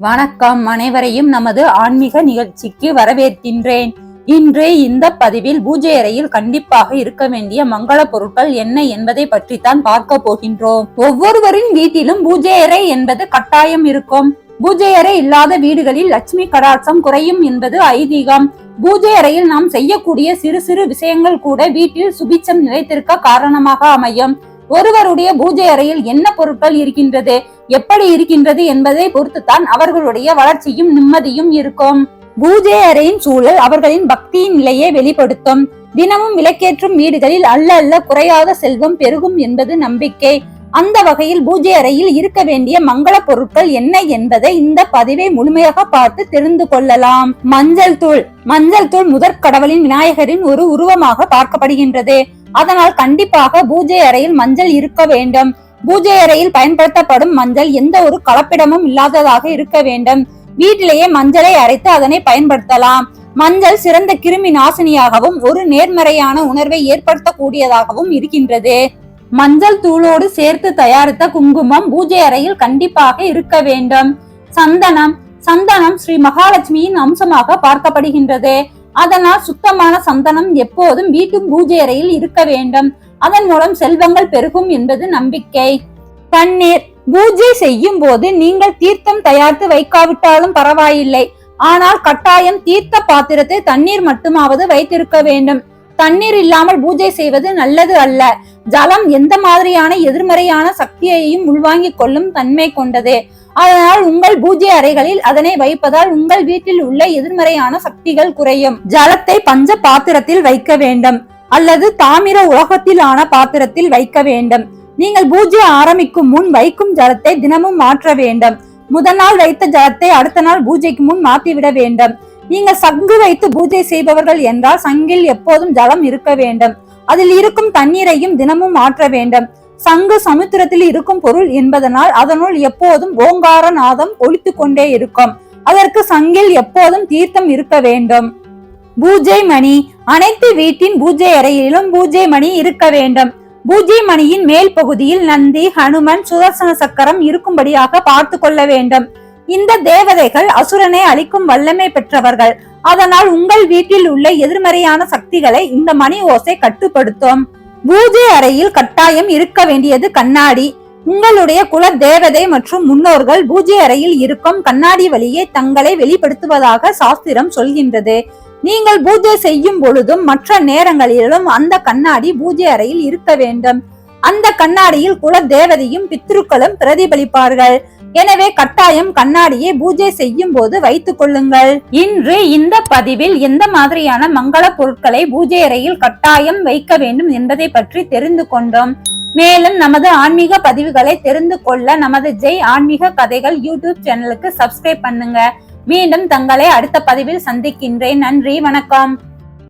வணக்கம் அனைவரையும் நமது ஆன்மீக நிகழ்ச்சிக்கு வரவேற்கின்றேன். இன்று இந்த பதிவில் பூஜை அறையில் கண்டிப்பாக இருக்க வேண்டிய மங்கள பொருட்கள் என்ன என்பதை பற்றித்தான் பார்க்க போகின்றோம். ஒவ்வொருவரின் வீட்டிலும் பூஜை அறை என்பது கட்டாயம் இருக்கும். பூஜை அறை இல்லாத வீடுகளில் லட்சுமி கடாட்சம் குறையும் என்பது ஐதீகம். பூஜை அறையில் நாம் செய்யக்கூடிய சிறு சிறு விஷயங்கள் கூட வீட்டில் சுபிச்சம் நிலைத்திருக்க காரணமாக அமையும். ஒருவருடைய பூஜை அறையில் என்ன பொருட்கள் இருக்கின்றது? எப்படி இருக்கின்றது என்பதை பொறுத்துத்தான் அவர்களுடைய வளர்ச்சியும் நிம்மதியும் இருக்கும். பூஜை அறையின் சூழல் அவர்களின் பக்தியின் நிலையை வெளிப்படுத்தும். தினமும் விளக்கேற்றும் வீடுகளில் அல்ல அல்ல குறையாத செல்வம் பெருகும் என்பது நம்பிக்கை. அந்த வகையில் பூஜை அறையில் இருக்க வேண்டிய மங்கள பொருட்கள் என்ன என்பதை இந்த பதிவை முழுமையாக பார்த்து தெரிந்து கொள்ளலாம். மஞ்சள் தூள். மஞ்சள் தூள் முதற் கடவுளின் விநாயகரின் ஒரு உருவமாக பார்க்கப்படுகின்றது. அதனால் கண்டிப்பாக பூஜை அறையில் மஞ்சள் இருக்க வேண்டும். பூஜை அறையில் பயன்படுத்தப்படும் மஞ்சள் எந்த ஒரு கலப்பிடமும் இல்லாததாக இருக்க வேண்டும். வீட்டிலேயே மஞ்சளை அரைத்து அதனை பயன்படுத்தலாம். மஞ்சள் சிறந்த கிருமி நாசினியாகவும் ஒரு நேர்மறையான உணர்வை ஏற்படுத்தக்கூடியதாகவும் இருக்கின்றது. மஞ்சள் தூளோடு சேர்த்து தயாரித்த குங்குமம் பூஜை அறையில் கண்டிப்பாக இருக்க வேண்டும். சந்தனம் சந்தனம் ஸ்ரீ மகாலட்சுமியின் அம்சமாக பார்க்கப்படுகின்றது. அதனால் சுத்தமான சந்தனம் எப்போதும் வீட்டு பூஜை அறையில் இருக்க வேண்டும். அதன் மூலம் செல்வங்கள் பெருகும் என்பது நம்பிக்கை. தண்ணீர் பூஜை செய்யும் போது நீங்கள் தீர்த்தம் தயாரித்து வைக்காவிட்டாலும் பரவாயில்லை. ஆனால் கட்டாயம் தீர்த்த பாத்திரத்தை தண்ணீர் மட்டுமாவது வைத்திருக்க வேண்டும். தண்ணீர் இல்லாமல் பூஜை செய்வது நல்லது அல்ல. ஜலம் எந்த மாதிரியான எதிர்மறையான சக்தியையும் உள்வாங்கிக் கொள்ளும் தன்மை கொண்டது. அதனால் உங்கள் பூஜை அறைகளில் அதனை வைப்பதால் உங்கள் வீட்டில் உள்ள எதிர்மறையான சக்திகள் குறையும். ஜலத்தை பஞ்ச பாத்திரத்தில் வைக்க வேண்டும். அல்லது தாமிர உலகத்திலான பாத்திரத்தில் வைக்க வேண்டும். நீங்கள் பூஜை ஆரம்பிக்கும் முன் வைக்கும் ஜலத்தை தினமும் மாற்ற வேண்டும். முதல் நாள் வைத்த ஜலத்தை அடுத்த நாள் பூஜைக்கு முன் மாற்றிவிட வேண்டும். நீங்கள் சங்கு வைத்து பூஜை செய்பவர்கள் என்றால் சங்கில் எப்போதும் ஜலம் இருக்க வேண்டும். அதில் இருக்கும் தண்ணீரையும் தினமும் மாற்ற வேண்டும். சங்கு சமுத்திரத்தில் இருக்கும் பொருள் என்பதனால் அதனுள் எப்போதும் ஓங்கார நாதம் ஒழித்து கொண்டே இருக்கும். அதற்கு சங்கில் எப்போதும் தீர்த்தம் இருக்க வேண்டும். பூஜை மணி. அனைத்து வீட்டின் பூஜை அறையிலும் பூஜை மணி இருக்க வேண்டும். பூஜை மணியின் மேல் பகுதியில் நந்தி ஹனுமன் சுதர்சன சக்கரம் இருக்கும்படியாக பார்த்து கொள்ள வேண்டும். இந்த தேவதைகள் அசுரனை அழிக்கும் வல்லமை பெற்றவர்கள். அதனால் உங்கள் வீட்டில் உள்ள எதிர்மறையான சக்திகளை இந்த மணி ஓசை கட்டுப்படுத்தும். பூஜை அறையில் கட்டாயம் இருக்க வேண்டியது கண்ணாடி. உங்களுடைய குல தேவதை மற்றும் முன்னோர்கள் பூஜை அறையில் இருக்கும் கண்ணாடி வழியே தங்களை வெளிப்படுத்துவதாக சாஸ்திரம் சொல்கின்றது. நீங்கள் பூஜை செய்யும் பொழுதும் மற்ற நேரங்களிலும் அந்த கண்ணாடி பூஜை அறையில் இருக்க வேண்டும். அந்த கண்ணாடியில் குல தேவதையும் பித்ருக்களும் பிரதிபலிப்பார்கள். எனவே கட்டாயம் கண்ணாடியை பூஜை செய்யும் போது வைத்துக் கொள்ளுங்கள். இன்று இந்த பதிவில் எந்த மாதிரியான மங்கள பொருட்களை பூஜை அறையில் கட்டாயம் வைக்க வேண்டும் என்பதை பற்றி தெரிந்து கொண்டோம். மேலும் நமது ஆன்மீக பதிவுகளை தெரிந்து கொள்ள நமது ஜெய் ஆன்மீக கதைகள் யூடியூப் சேனலுக்கு சப்ஸ்கிரைப் பண்ணுங்க. மீண்டும் தங்களை அடுத்த பதிவில் சந்திக்கின்றேன். நன்றி வணக்கம்.